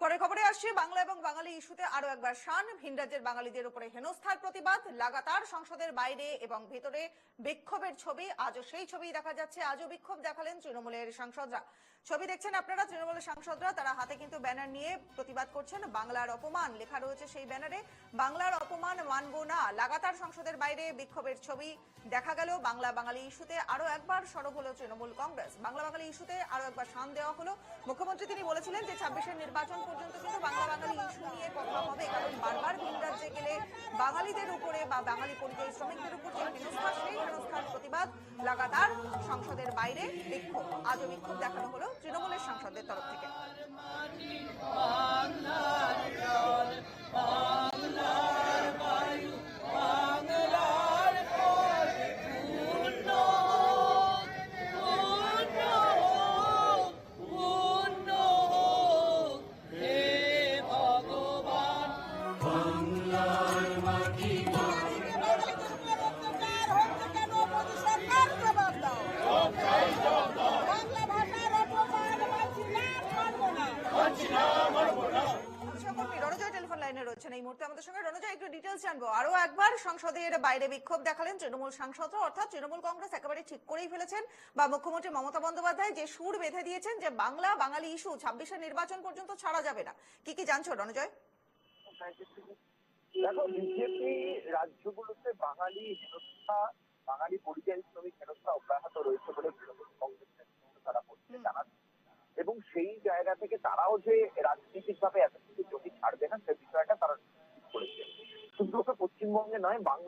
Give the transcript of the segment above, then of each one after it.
পরের খবরে আসছে, বাংলা এবং বাঙালি ইস্যুতে আরও একবার শান। ভিনরাজ্যের বাঙালিদের উপরে হেনস্থার প্রতিবাদ, লাগাতার সংসদের বাইরে এবং ভেতরে বিক্ষোভের ছবি, আজও সেই ছবি দেখা যাচ্ছে, আজও বিক্ষোভ দেখালেন তৃণমূলের সাংসদরা। ছবি দেখছেন আপনারা, তৃণমূলের সাংসদরা। তারা হাতে কিন্তু ব্যানার নিয়ে প্রতিবাদ করছেন। বাংলার অপমান লেখা রয়েছে সেই ব্যানারে। বাংলার অপমান মানব না। লাগাতার সংসদের বাইরে বিক্ষোভের ছবি দেখা গেল। বাংলা বাঙালি ইস্যুতে আরও একবার সরব হলো তৃণমূল কংগ্রেস। বাংলা বাঙালি ইস্যুতে আরও একবার শান দেওয়া হলো। মুখ্যমন্ত্রী তিনি বলেছিলেন যে ছাব্বিশের নির্বাচন পর্যন্ত কিন্তু বাংলা বাঙালি ইস্যু নিয়ে কথা হবে। কারণ বারবার ভিন রাজ্যে গেলে বাঙালিদের উপরে বা বাঙালি পরিযায়ী শ্রমিকদের উপর যে হেনস্থা সেই হেনস্থার প্রতিবাদ লাগাতার সংসদের বাইরে বিক্ষোভ। আজও বিক্ষোভ দেখানো হলো। তৃণমূলের সাংসদদের তরফ থেকে এই মুহূর্তে আমাদের সঙ্গে রণজয়, একটু ডিটেলস জানব। আরও একবার সংসদের বাইরে বিক্ষোভ দেখালেন তৃণমূল সাংসদরা অর্থাৎ তৃণমূল কংগ্রেস একেবারে ঠিক করেই ফেলেছেন। বা মুখ্যমন্ত্রী মমতা বন্দ্যোপাধ্যায় যে সুর বেঁধে দিয়েছেন যে বাংলা বাঙালি ইস্যু, ছাব্বিশের নির্বাচন পর্যন্ত ছাড়া যাবে না। কি কি জানছো রণজয়? দেখো বিজেপি রাজ্যগুলোতে বাঙালি হেনস্থা, বাঙালি পরিযায়ী শ্রমিক হেনস্থা অব্যাহত রয়েছে বলে তৃণমূল কংগ্রেসের তারা বলতে জানাচ্ছে। এবং সেই জায়গা থেকে তারাও যে রাজনৈতিক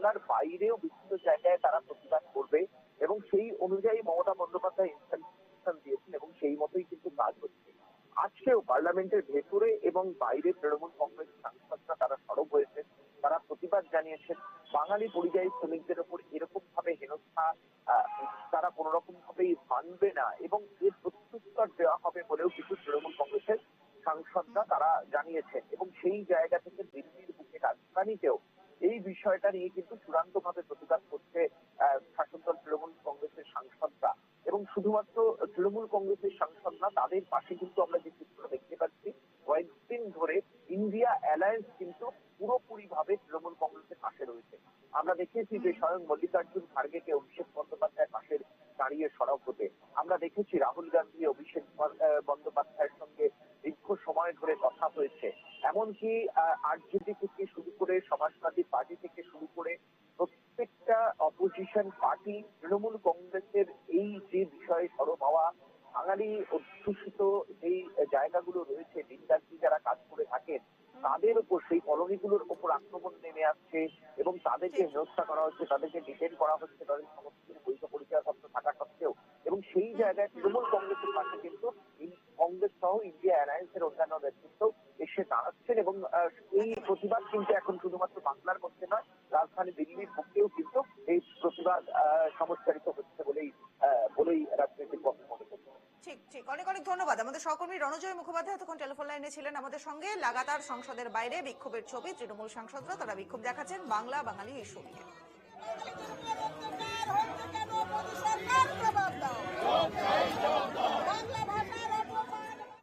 বাংলার বাইরেও বিভিন্ন জায়গায় তারা প্রতিবাদ করবে এবং সেই অনুযায়ী মমতা বন্দ্যোপাধ্যায় ইনস্ট্রাকশন দিয়েছেন এবং সেই মতোই কিন্তু কাজ হচ্ছে। আজকেও পার্লামেন্টের ভেতরে এবং বাইরে তৃণমূল কংগ্রেস সাংসদরা তারা সরব হয়েছে, তারা প্রতিবাদ জানিয়েছেন। বাঙালি পরিযায়ী শ্রমিকদের উপর এরকম ভাবে হেনস্থা তারা কোন রকম ভাবেই মানবে না এবং এর প্রত্যুত্তর দেওয়া হবে বলেও কিন্তু তৃণমূল কংগ্রেসের সাংসদরা তারা জানিয়েছেন এবং সেই জায়গা থেকে দিল্লির বুকে রাজধানীতেও এই বিষয়টা নিয়ে কিন্তু চূড়ান্ত ভাবে প্রতিবাদ করছে শাসক দল তৃণমূল কংগ্রেসের সাংসদরা। এবং শুধুমাত্র তৃণমূল কংগ্রেসের সাংসদ না, তাদের পাশে কিন্তু আমরা যে চিত্র দেখতে পাচ্ছি, কয়েকদিন ধরে ইন্ডিয়া অ্যালায়েন্স কিন্তু পুরোপুরি ভাবে তৃণমূল কংগ্রেসের পাশে রয়েছে। আমরা দেখেছি যে স্বয়ং মল্লিকার্জুন খার্গেকে অভিষেক বন্দ্যোপাধ্যায়ের পাশে দাঁড়িয়ে সরব হতে আমরা দেখেছি রাহুল গান্ধী, অভিষেক বন্দ্যোপাধ্যায়ের সঙ্গে এমনকি আরজেডি থেকে শুরু করে সমাজবাদী পার্টি থেকে শুরু করে প্রত্যেকটা অপোজিশন পার্টি তৃণমূল কংগ্রেসের এই যে বিষয়ে সরব হওয়া বাঙালি অধ্যুষিত যেই জায়গাগুলো রয়েছে দিনদার্জি যারা কাজ করে থাকেন তাদের উপর সেই কলোনিগুলোর উপর আক্রমণ নেমে আসছে এবং তাদেরকে হেনস্থা করা হচ্ছে তাদেরকে ডিটেন করা হচ্ছে তাদের সমস্ত বৈধ পরিচয়পত্র থাকা সত্ত্বেও এবং সেই জায়গায় তৃণমূল কংগ্রেসের পাশে কিন্তু এই কংগ্রেস সহ ইন্ডিয়া অ্যালায়েন্সের অন্যান্য নেতৃত্ব এসে দাঁড়াচ্ছেন এবং এই প্রতিবাদ কিন্তু এখন শুধুমাত্র বাংলার মধ্যে নয়, রাজধানী দিল্লির মধ্যেও কিন্তু এই প্রতিবাদ সমস্যারিত হচ্ছে বলেই বলেই রাজনৈতিক পক্ষ মনে করছে। ঠিক ঠিক। অনেক অনেক ধন্যবাদ। আমাদের সহকর্মী রণজয় মুখোপাধ্যায় তখন টেলিফোন লাইনে ছিলেন আমাদের সঙ্গে। লাগাতার সংসদের বাইরে বিক্ষোভের ছবি তৃণমূল সাংসদরা, তারা বিক্ষোভ দেখাচ্ছেন বাংলা বাঙালি ইস্যু নিয়ে।